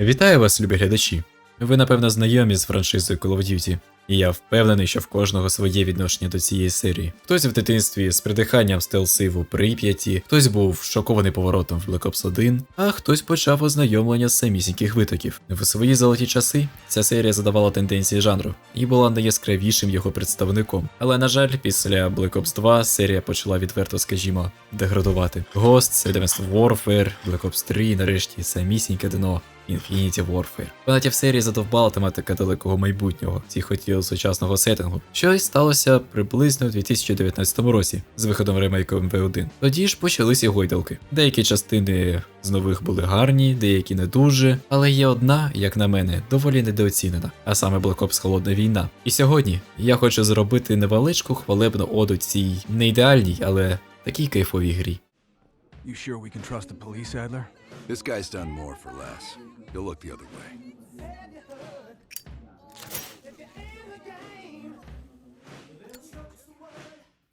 Вітаю вас, любі глядачі. Ви, напевно, знайомі з франшизою Call of Duty, і я впевнений, що в кожного своє відношення до цієї серії. Хтось в дитинстві з придиханням стелсив у Прип'яті, хтось був шокований поворотом в Black Ops 1, а хтось почав ознайомлення з самісіньких витоків. В свої золоті часи ця серія задавала тенденції жанру і була найяскравішим його представником. Але на жаль, після Black Ops 2 серія почала відверто, скажімо, деградувати. Ghost, Advanced Warfare, Black Ops 3, і нарешті самісіньке дно. Infinity Warfare. Фанатів серії задовбала тематика далекого майбутнього, всі хотіли сучасного сеттингу. Щось сталося приблизно у 2019 році з виходом ремейку МВ1. Тоді ж почалися гойдалки. Деякі частини з нових були гарні, деякі не дуже, але є одна, як на мене, доволі недооцінена, а саме Black Ops Холодна війна. І сьогодні я хочу зробити невеличку хвалебну оду цій не ідеальній, але такій кайфовій грі. You sure we can trust the police, Adler? This guy's done more for less. You'll look the other way.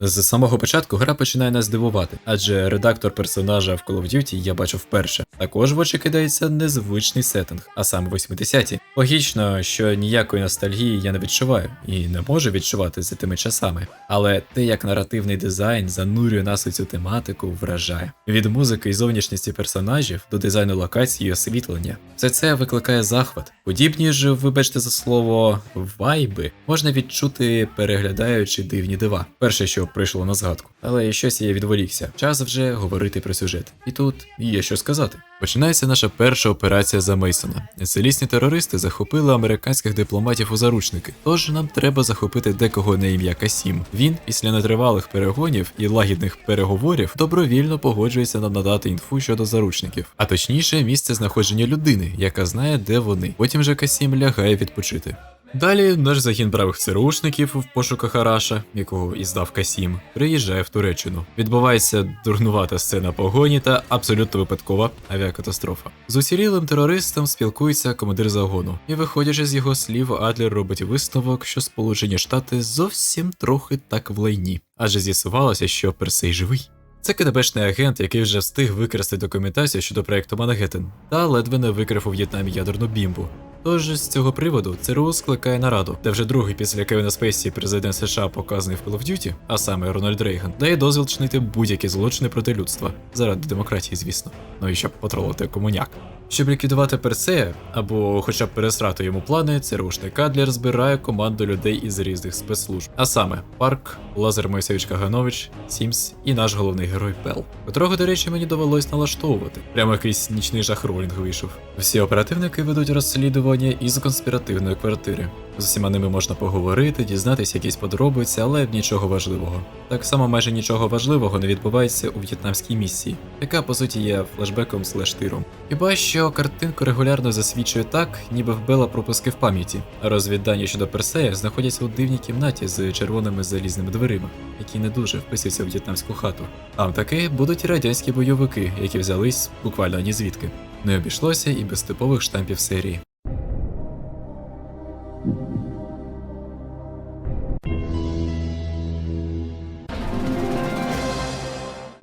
З самого початку гра починає нас здивувати, адже редактор персонажа в Call of Duty я бачу вперше. Також в очі кидається незвичний сеттинг, а саме 80-ті. Логічно, що ніякої ностальгії я не відчуваю і не можу відчувати за тими часами. Але те, як наративний дизайн занурює нас у цю тематику, вражає. Від музики і зовнішності персонажів до дизайну локацій і освітлення. Все це викликає захват. Подібні ж, вибачте за слово, вайби можна відчути, переглядаючи дивні дива. Перше, що прийшло на згадку. Але щось я відволікся. Час вже говорити про сюжет. І тут є що сказати. Починається наша перша операція за Мейсона. Злісні терористи захопили американських дипломатів у заручники. Тож нам треба захопити декого на ім'я Касім. Він після нетривалих перегонів і лагідних переговорів добровільно погоджується нам надати інфу щодо заручників, а точніше місце знаходження людини, яка знає, де вони. Потім же Касім лягає відпочити. Далі наш загін правих ЦРУшників в пошуках Араша, якого і здав Касім, приїжджає в Туреччину. Відбувається дурнувата сцена погоні та абсолютно випадкова авіакатастрофа. З уцілілим терористом спілкується командир загону, і виходячи з його слів, Адлер робить висновок, що Сполучені Штати зовсім трохи так в лайні, адже з'ясувалося, що Персей живий. Це КДБшний агент, який вже встиг викрасти документацію щодо проекту Манхеттен, та ледве не викрив у В'єтнамі ядерну бімбу. Тож з цього приводу ЦРУ скликає нараду, де вже другий після Кевіна Спейсі президент США показаний в Call of Duty, а саме Рональд Рейган, дає дозвіл чинити будь-які злочини проти людства заради демократії, звісно. Ну і щоб потролити комуняк. Щоб ліквідувати Персея, або хоча б пересрати йому плани, ЦРУшник Кадлер збирає команду людей із різних спецслужб, а саме Парк, Лазар Мойсевич Каганович, Сімс і наш головний герой Пел, котрого, до речі, мені довелось налаштовувати. Прямо якийсь нічний жах ролінг вийшов. Всі оперативники ведуть розслідування із конспіративної квартири. З усіма ними можна поговорити, дізнатися якісь подробиці, але нічого важливого. Так само майже нічого важливого не відбувається у в'єтнамській місії, яка по суті є флешбеком слеш тиром. Хіба що картинку регулярно засвідчує так, ніби вбила пропуски в пам'яті. А розвіддані щодо Персея знаходяться у дивній кімнаті з червоними залізними дверима, які не дуже вписуються в в'єтнамську хату. Там таки будуть радянські бойовики, які взялись буквально ні звідки. Не обійшлося і без типових штампів серії.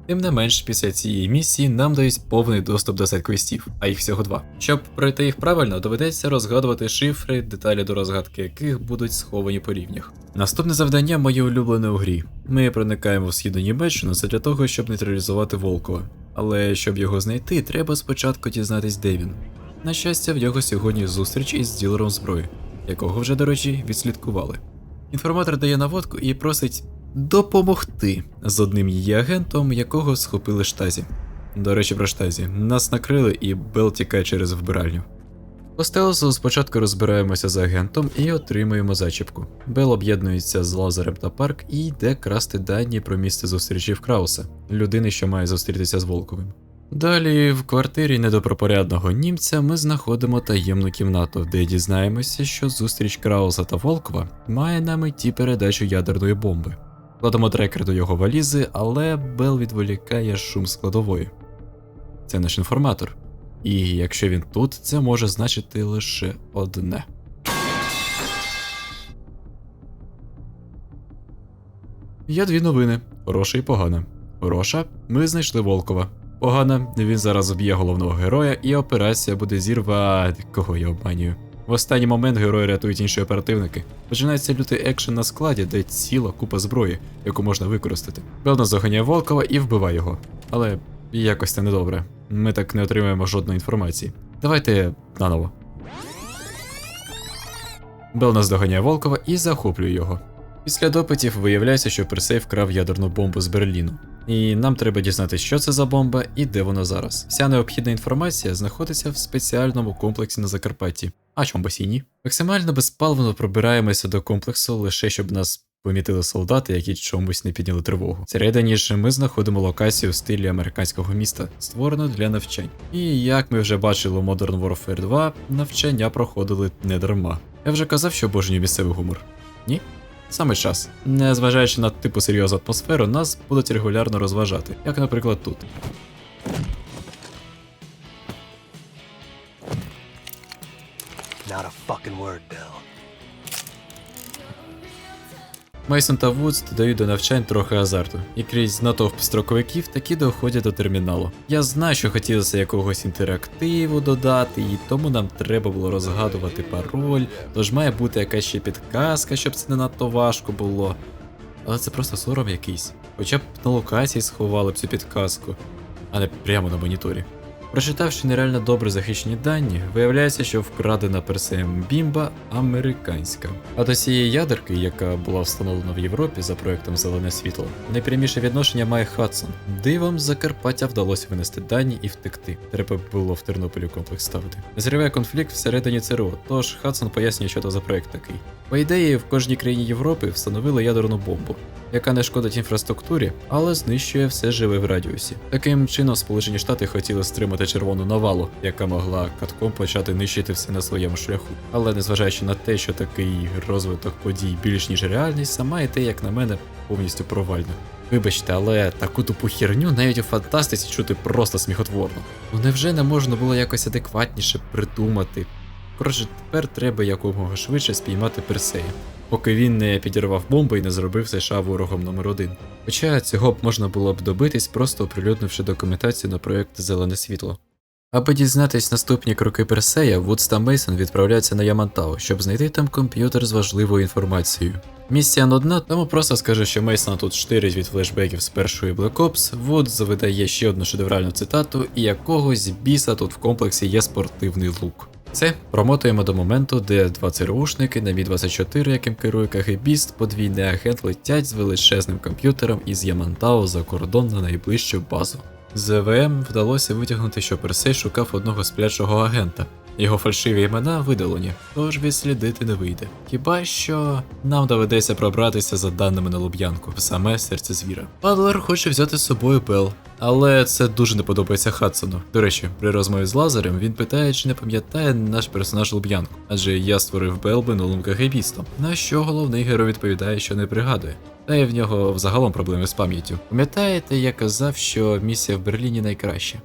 Тим не менш, після цієї місії нам дають повний доступ до сет-квестів, а їх всього два. Щоб пройти їх правильно, доведеться розгадувати шифри, деталі до розгадки яких будуть сховані по рівнях. Наступне завдання моє улюблене у грі. Ми проникаємо в східну Німеччину для того, щоб нейтралізувати Волкова. Але щоб його знайти, треба спочатку дізнатись, де він. На щастя, в нього сьогодні зустріч із ділером зброї, якого вже, до речі, відслідкували. Інформатор дає наводку і просить допомогти з одним її агентом, якого схопили штазі. До речі, про штазі. Нас накрили і Бел тікає через вбиральню. По стелсу спочатку розбираємося з агентом і отримуємо зачіпку. Бел об'єднується з Лазарем та Парк і йде красти дані про місце зустрічі в Крауса, людини, що має зустрітися з Волковим. Далі в квартирі недопропорядного німця ми знаходимо таємну кімнату, де дізнаємося, що зустріч Крауса та Волкова має на меті передачу ядерної бомби. Кладемо трекер до його валізи, але Бел відволікає шум складової. Це наш інформатор. І якщо він тут, це може значити лише одне. Є дві новини: хороша і погана. Хороша, ми знайшли Волкова. погано. Він зараз уб'є головного героя, і операція буде зірва. Кого я обманюю? В останній момент герої рятують інші оперативники. Починається лютий екшен на складі, де ціла купа зброї, яку можна використати. Бел наздоганяє Волкова і вбиває його. Але якось це недобре. Ми так не отримаємо жодної інформації. Давайте наново. Бел наздоганяє Волкова і захоплює його. Після допитів виявляється, що Персей вкрав ядерну бомбу з Берліну. І нам треба дізнатися, що це за бомба і де вона зараз. Вся необхідна інформація знаходиться в спеціальному комплексі на Закарпатті. А чому басійні? Максимально безпалвно пробираємося до комплексу лише щоб нас помітили солдати, які чомусь не підняли тривогу. Всередині ж ми знаходимо локацію в стилі американського міста, створену для навчань. І як ми вже бачили у Modern Warfare 2, навчання проходили не дарма. Я вже казав, що обожнюю місцевий гумор. Ні? Саме час. Незважаючи на типу серйозну атмосферу, нас будуть регулярно розважати, як, наприклад, тут. Not a fucking word, Bill. Мейсон та Вудс додають до навчань трохи азарту, і крізь натовп строковиків такі доходять до терміналу. Я знаю, що хотілося якогось інтерактиву додати, і тому нам треба було розгадувати пароль, тож має бути якась ще підказка, щоб це не надто важко було. Але це просто сором якийсь. Хоча б на локації сховали б цю підказку, а не прямо на моніторі. Прочитавши нереально добре захищені дані, виявляється, що вкрадена персеєм бімба американська. А до цієї ядерки, яка була встановлена в Європі за проектом Зелене світло, найпряміше відношення має Хадсон. Дивом Закарпаття вдалося винести дані і втекти. Треба було в Тернополі комплекс ставити. Зриває конфлікт всередині ЦРУ, тож Хадсон пояснює, що то за проект такий. По ідеї, в кожній країні Європи встановили ядерну бомбу, яка не шкодить інфраструктурі, але знищує все живе в радіусі. Таким чином, Сполучені Штати хотіли стримати червону навалу, яка могла катком почати нищити все на своєму шляху. Але незважаючи на те, що такий розвиток подій більш ніж реальність, сама ідея, як на мене, повністю провальна. Вибачте, але таку тупу херню навіть у фантастиці чути просто сміхотворно. Ну невже не можна було якось адекватніше придумати? Коротше, тепер треба якомога швидше спіймати Персея, поки він не підірвав бомбу і не зробив США ворогом номер один. Хоча цього б можна було б добитись, просто оприлюднивши документацію на проєкт Зелене світло. Аби дізнатись наступні кроки Персея, Вудс та Мейсон відправляються на Ямантау, щоб знайти там комп'ютер з важливою інформацією. Місія нудна, тому просто скажу, що Мейсон тут штирить від флешбеків з першої Black Ops, Вудс видає ще одну шедевральну цитату, і якогось біса тут в комплексі є спортивний лук. Це промотуємо до моменту, де два ЦРУшники на Мі-24, яким керує КГБіст, подвійний агент летять з величезним комп'ютером із Ямантау за кордон на найближчу базу. З ВМ вдалося витягнути, що Персей шукав одного сплячого агента. Його фальшиві імена видалені, тож відслідити не вийде. Хіба що нам доведеться пробратися за даними на Луб'янку в саме серце звіра. Падлер хоче взяти з собою Бел, але це дуже не подобається Хадсону. До речі, при розмові з Лазарем він питає, чи не пам'ятає наш персонаж Луб'янку, адже я створив Бел минулим КГБістом, на що головний герой відповідає, що не пригадує. Та й в нього взагалом проблеми з пам'яттю. Пам'ятаєте, я казав, що місія в Берліні найкраща?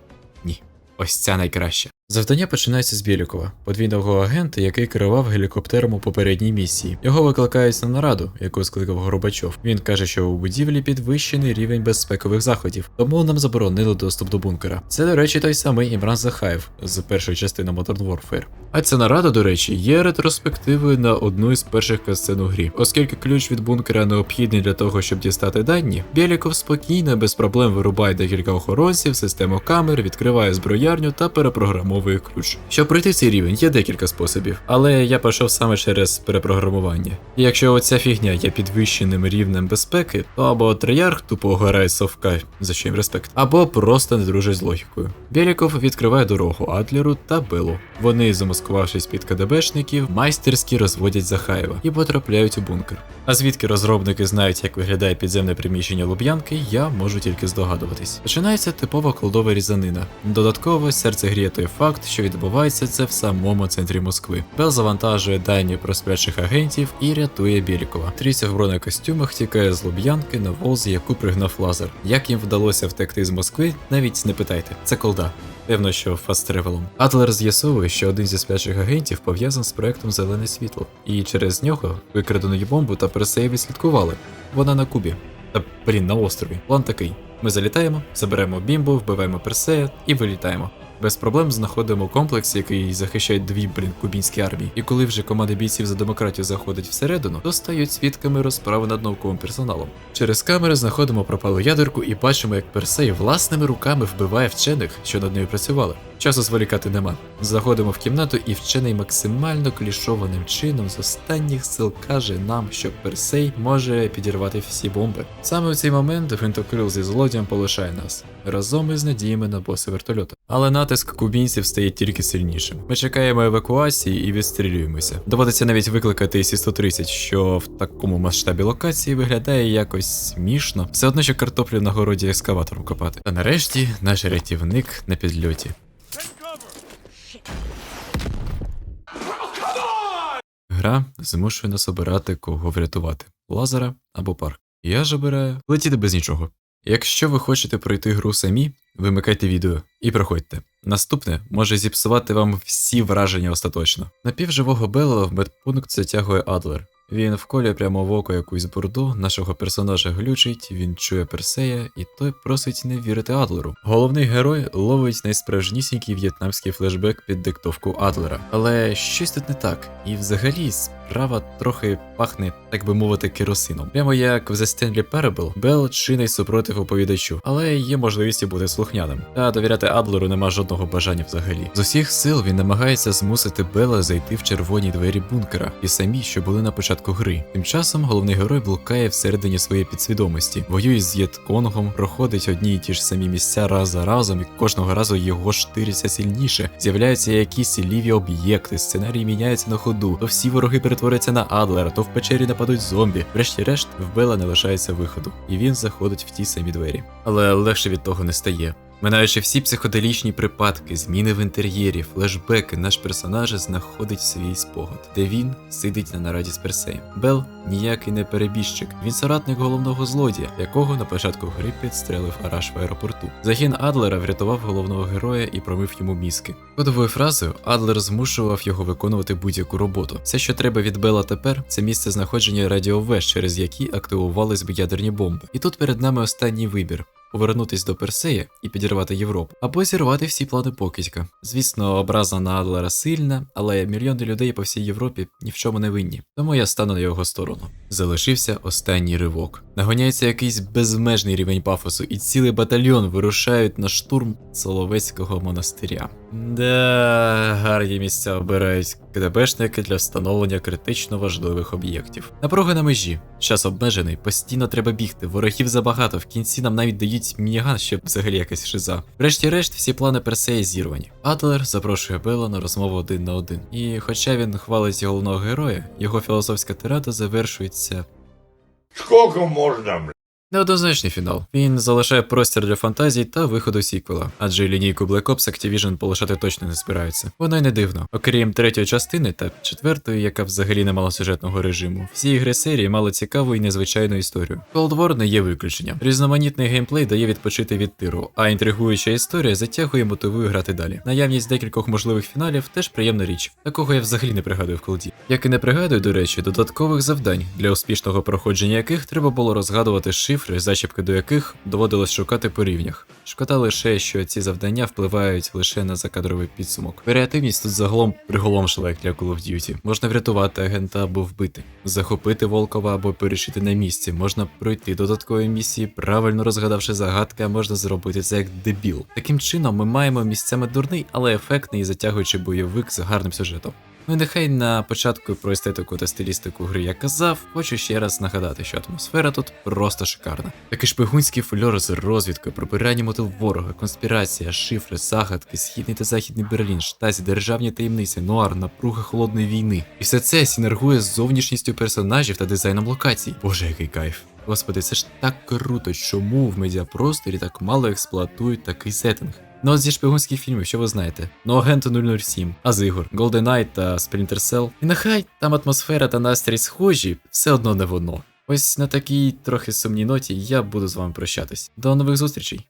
Ні. Ось ця найкраща. Завдання починається з Білікова, подвійного агента, який керував гелікоптером у попередній місії. Його викликають на нараду, яку скликав Горбачов. Він каже, що у будівлі підвищений рівень безпекових заходів, тому нам заборонили доступ до бункера. Це, до речі, той самий Імран Захаєв з першої частини Modern Warfare. А ця нарада, до речі, є ретроспективою на одну із перших касцен у грі. Оскільки ключ від бункера необхідний для того, щоб дістати дані, Біліков спокійно, без проблем вирубає декілька охоронців, систему камер, відкриває зброярню та перепрограмовує ключ. Щоб пройти цей рівень, є декілька способів, але я пішов саме через перепрограмування. І якщо оця фігня є підвищеним рівнем безпеки, то або Троярх тупо грає совка, за що їм респект, або просто не дружить з логікою. Біліков відкриває дорогу Адлеру та Белу. Вони, замаскувавшись під КДБшників, майстерськи розводять Захаєва і потрапляють у бункер. А звідки розробники знають, як виглядає підземне приміщення Луб'янки, я можу тільки здогадуватись. Починається типова колдова різанина. Додатково серце гріє той факт, що відбувається це в самому центрі Москви. Бел завантажує дані про сплячих агентів і рятує Білікова. Трійця в бронекостюмах тікає з Луб'янки на волзі, яку пригнав лазер. Як їм вдалося втекти з Москви, навіть не питайте. Це колда. Певно, що фасттревелом. Атлер з'ясовує, що один зі сплячих агентів пов'язаний з проектом Зелене світло, і через нього викрадену бомбу та Персея відслідкували. Вона на Кубі. Та блін, на острові. План такий: ми залітаємо, заберемо бімбу, вбиваємо Персея і вилітаємо. Без проблем знаходимо комплекс, який захищає дві блін кубінські армії. І коли вже команда бійців за демократію заходить всередину, то стають свідками розправи над науковим персоналом. Через камери знаходимо пропалу ядерку і бачимо, як Персей власними руками вбиває вчених, що над нею працювали. Часу зволікати нема. Заходимо в кімнату, і вчений максимально клішованим чином з останніх сил каже нам, що Персей може підірвати всі бомби. Саме у цей момент гвинтокрил зі злодієм полишає нас разом із надіями на боси вертольота. Але натиск кубінців стає тільки сильнішим. Ми чекаємо евакуації і відстрілюємося. Доводиться навіть викликати Сі-130, що в такому масштабі локації виглядає якось смішно. Все одно, що картоплю на городі ескаватором копати. Та нарешті наш рятівник на підльоті. Гра змушує нас обирати, кого врятувати Лазера або парк. Я ж обираю летіти без нічого. Якщо ви хочете пройти гру самі, вимикайте відео і проходьте. Наступне може зіпсувати вам всі враження остаточно. Напівживого Белла в медпункт затягує Адлер. Він вколює прямо в око якусь бурду, нашого персонажа глючить, він чує Персея, і той просить не вірити Адлеру. Головний герой ловить найсправжнісінький в'єтнамський флешбек під диктовку Адлера. Але щось тут не так, і взагалі справа трохи пахне, так би мовити, керосином. Прямо як в The Stanley Parable, Белл чинить супротив оповідачу, але є можливість бути слухняним. Та довіряти Адлеру нема жодного бажання взагалі. З усіх сил він намагається змусити Белла зайти в червоні двері бункера, і самі, що були на початку гри. Тим часом головний герой блукає всередині своєї підсвідомості, воює з Єтконгом, проходить одні і ті ж самі місця раз за разом, і кожного разу його штириться сильніше. З'являються якісь ліві об'єкти, сценарій міняється на ходу, то всі вороги перетворяться на Адлера, то в печері нападуть зомбі. Врешті-решт, в Бела не лишається виходу, і він заходить в ті самі двері. Але легше від того не стає. Минаючи всі психоделічні припадки, зміни в інтер'єрі, флешбеки, наш персонаж знаходить свій спогад, де він сидить на нараді з Персеєм. Бел ніякий не перебіжчик, він соратник головного злодія, якого на початку гри підстрелив Араш в аеропорту. Загін Адлера врятував головного героя і промив йому мізки. Кодовою фразою Адлер змушував його виконувати будь-яку роботу. Все, що треба від Бела тепер, це місце знаходження радіовеж, через які активувались б ядерні бомби. І тут перед нами останній вибір повернутись до Персея і підірвати Європу, або зірвати всі плани покидька. Звісно, образа на Адлера сильна, але мільйони людей по всій Європі ні в чому не винні. Тому я стану на його сторону. Залишився останній ривок. Нагоняється якийсь безмежний рівень пафосу, і цілий батальйон вирушають на штурм Соловецького монастиря. Да, гарні місця обирають КДБшники для встановлення критично важливих об'єктів. Напруга на межі, час обмежений, постійно треба бігти, ворогів забагато, в кінці нам навіть дають мініган, щоб взагалі якась шиза. Врешті-решт, всі плани Персея зірвані. Адлер запрошує Бела на розмову один на один. І хоча він хвалить головного героя, його філософська тирада завершується Сколько можно, блядь? Неоднозначний фінал. Він залишає простір для фантазій та виходу сіквела, адже лінійку Black Ops Activision полишати точно не збираються. Воно й не дивно. Окрім третьої частини та четвертої, яка взагалі не мала сюжетного режиму, всі ігри серії мали цікаву і незвичайну історію. Cold War не є виключенням. Різноманітний геймплей дає відпочити від тиру, а інтригуюча історія затягує і мотивує грати далі. Наявність декількох можливих фіналів теж приємна річ. Такого я взагалі не пригадую в колді. Як і не пригадую, до речі, додаткових завдань, для успішного проходження яких треба було розгадувати шифри, зачіпки до яких доводилось шукати по рівнях. Шкода лише, що ці завдання впливають лише на закадровий підсумок. Варіативність тут загалом приголомшила як для Call of Duty. Можна врятувати агента або вбити, захопити Волкова або перешити на місці, можна пройти додаткові місії, правильно розгадавши загадки, а можна зробити це як дебіл. Таким чином, ми маємо місцями дурний, але ефектний і затягуючий бойовик з гарним сюжетом. Ну і нехай на початку про естетику та стилістику гри я казав, хочу ще раз нагадати, що атмосфера тут просто шикарна. Такий шпигунський фольор з розвідкою, пробирання мотив ворога, конспірація, шифри, загадки, східний та західний Берлін, штазі, державні таємниці, нуар, напруга холодної війни. І все це синергує з зовнішністю персонажів та дизайном локацій. Боже, який кайф. Господи, це ж так круто, чому в медіапросторі так мало експлуатують такий сеттинг. Ну а зі шпигунських фільмів, що ви знаєте? Ну агенту 007, Азигор, Knight та Splinter Cell. І нехай там атмосфера та настрій схожі, все одно не воно. Ось на такій трохи сумній ноті я буду з вами прощатись. До нових зустрічей!